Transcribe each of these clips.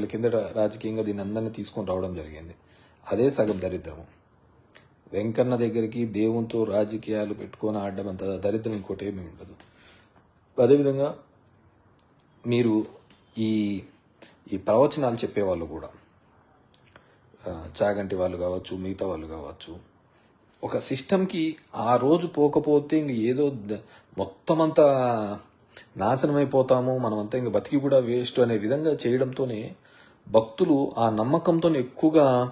వీళ్ళ కిందట రాజకీయంగా దీని అందరినీ తీసుకొని రావడం జరిగింది. అదే సగం దరిద్రము. వెంకన్న దగ్గరికి దేవునితో రాజకీయాలు పెట్టుకొని ఆడడం అంత దరిద్రం ఇంకోటి ఏమి ఉండదు. అదేవిధంగా మీరు ఈ ఈ ప్రవచనాలు చెప్పేవాళ్ళు కూడా చాగంటి వాళ్ళు కావచ్చు మిగతా వాళ్ళు కావచ్చు ఒక సిస్టమ్కి ఆ రోజు పోకపోతే ఇంక ఏదో మొత్తం అంతా నాశనం మనమంతా ఇంక బతికి కూడా వేస్ట్ అనే విధంగా చేయడంతోనే భక్తులు ఆ నమ్మకంతో ఎక్కువగా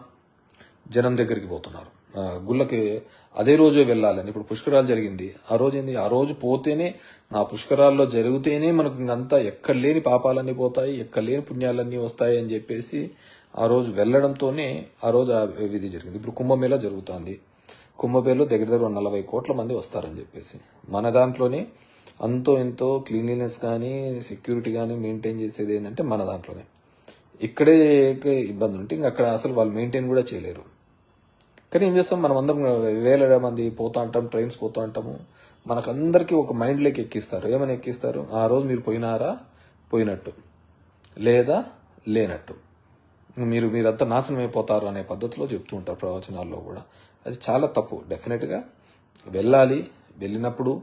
జనం దగ్గరికి పోతున్నారు. గుళ్ళకి అదే రోజే వెళ్ళాలని. ఇప్పుడు పుష్కరాలు జరిగింది. ఆ రోజు ఏంది? ఆ రోజు పోతేనే ఆ పుష్కరాల్లో జరిగితేనే మనకు ఇంకంతా ఎక్కడ లేని పాపాలన్నీ పోతాయి ఎక్కడ లేని పుణ్యాలన్నీ వస్తాయి అని చెప్పేసి ఆ రోజు వెళ్ళడంతోనే ఆ రోజు ఆ విధి జరిగింది. ఇప్పుడు కుంభమేళ జరుగుతుంది. కుంభమేళలో దగ్గర దగ్గర నలభై కోట్ల మంది వస్తారని చెప్పేసి. మన దాంట్లోనే అంతో ఎంతో క్లీన్లీనెస్ కానీ సెక్యూరిటీ కానీ మెయింటైన్ చేసేది ఏంటంటే మన దాంట్లోనే. ఇక్కడే ఇబ్బంది ఉంటే ఇంకా అక్కడ అసలు వాళ్ళు మెయింటైన్ కూడా చేయలేరు. కానీ ఏం చేస్తాం? మనం అందరం వేల మంది పోతా అంటాం ట్రైన్స్ పోతా అంటాము మనకందరికీ ఒక మైండ్లోకి ఎక్కిస్తారు. ఏమని ఎక్కిస్తారు? ఆ రోజు మీరు పోయినారా? పోయినట్టు. లేదా లేనట్టు. మీరు మీరంతా నాశనం అయిపోతారు అనే పద్ధతిలో చెప్తూ ఉంటారు ప్రవచనాల్లో కూడా. అది చాలా తప్పు. డెఫినెట్గా వెళ్ళాలి. వెళ్ళినప్పుడు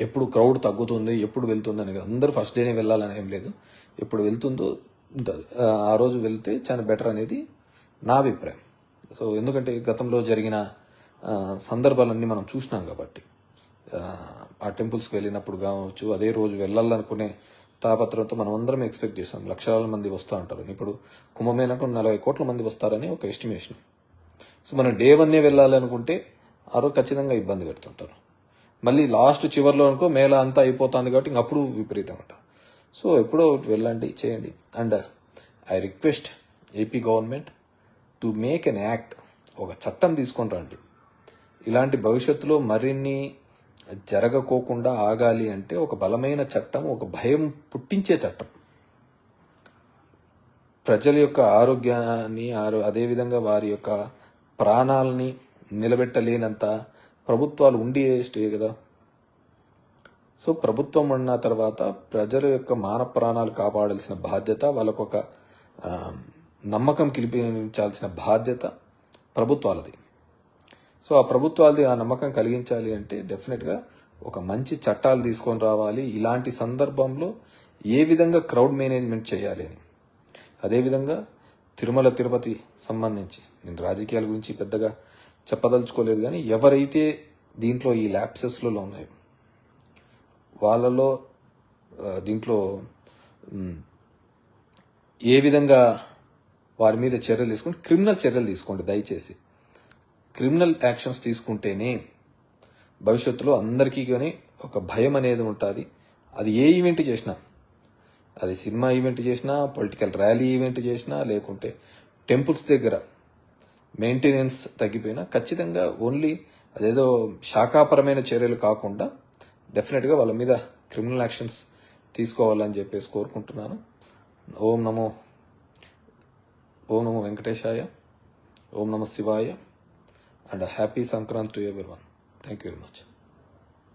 ఎప్పుడు క్రౌడ్ తగ్గుతుంది ఎప్పుడు వెళ్తుంది అని అందరూ ఫస్ట్ డేనే వెళ్ళాలని ఏం లేదు. ఎప్పుడు వెళ్తుందో ఆ, రోజు వెళ్తే చాలా బెటర్ అనేది నా అభిప్రాయం. సో ఎందుకంటే గతంలో జరిగిన సందర్భాలన్నీ మనం చూసినాం కాబట్టి ఆ, ఆ టెంపుల్స్కి వెళ్ళినప్పుడు కావచ్చు అదే రోజు వెళ్ళాలనుకునే తాపత్రంతో మనం అందరం ఎక్స్పెక్ట్ చేస్తాం. లక్షల మంది వస్తూ ఉంటారు. ఇప్పుడు కుంభమేళకు నలభై కోట్ల మంది వస్తారని ఒక ఎస్టిమేషన్ సో మనం డే వన్నే వెళ్ళాలనుకుంటే ఆ రోజు ఖచ్చితంగా ఇబ్బంది పెడుతుంటారు. మళ్ళీ లాస్ట్ చివర్లో అనుకో మేళ అంతా అయిపోతుంది కాబట్టి ఇంక అప్పుడు విపరీతం అంట సో ఎప్పుడో వెళ్ళండి చేయండి. And I request AP government to make an act ఒక చట్టం తీసుకొని రండి. ఇలాంటి భవిష్యత్తులో మరిన్ని జరగకోకుండా ఆగాలి అంటే ఒక బలమైన చట్టం ఒక భయం పుట్టించే చట్టం. ప్రజల యొక్క ఆరోగ్యాన్ని ఆరో అదేవిధంగా వారి యొక్క ప్రాణాలని నిలబెట్టలేనంత ప్రభుత్వాలు ఉండి స్టే కదా. సో ప్రభుత్వం ఉన్న తర్వాత ప్రజల యొక్క మాన ప్రాణాలు కాపాడాల్సిన బాధ్యత వాళ్ళకు ఒక నమ్మకం కలిపించాల్సిన బాధ్యత ప్రభుత్వాలది. సో ఆ ప్రభుత్వాలది ఆ నమ్మకం కలిగించాలి అంటే డెఫినెట్గా ఒక మంచి చట్టాలు తీసుకొని రావాలి. ఇలాంటి సందర్భంలో ఏ విధంగా క్రౌడ్ మేనేజ్మెంట్ చేయాలి అని. అదేవిధంగా తిరుమల తిరుపతి సంబంధించి నేను రాజకీయాల గురించి పెద్దగా చెప్పదలుచుకోలేదు కానీ ఎవరైతే దీంట్లో ఈ ల్యాప్సెస్లలో ఉన్నాయో వాళ్ళలో దీంట్లో ఏ విధంగా వారి మీద చర్యలు తీసుకుంటే క్రిమినల్ చర్యలు తీసుకోండి దయచేసి. క్రిమినల్ యాక్షన్స్ తీసుకుంటేనే భవిష్యత్తులో అందరికీ కానీ ఒక భయం అనేది ఉంటుంది. అది ఏ ఈవెంట్ చేసినా అది సినిమా ఈవెంట్ చేసినా పొలిటికల్ ర్యాలీ ఈవెంట్ చేసినా లేకుంటే టెంపుల్స్ దగ్గర మెయింటెనెన్స్ తగ్గిపోయినా ఖచ్చితంగా ఓన్లీ అదేదో శాఖాపరమైన చర్యలు కాకుండా డెఫినెట్గా వాళ్ళ మీద క్రిమినల్ యాక్షన్స్ తీసుకోవాలని చెప్పేసి కోరుకుంటున్నాను. ఓం నమో ఓం నమో వెంకటేశాయ ఓం నమో శివాయ and happy Sankranti to everyone thank you very much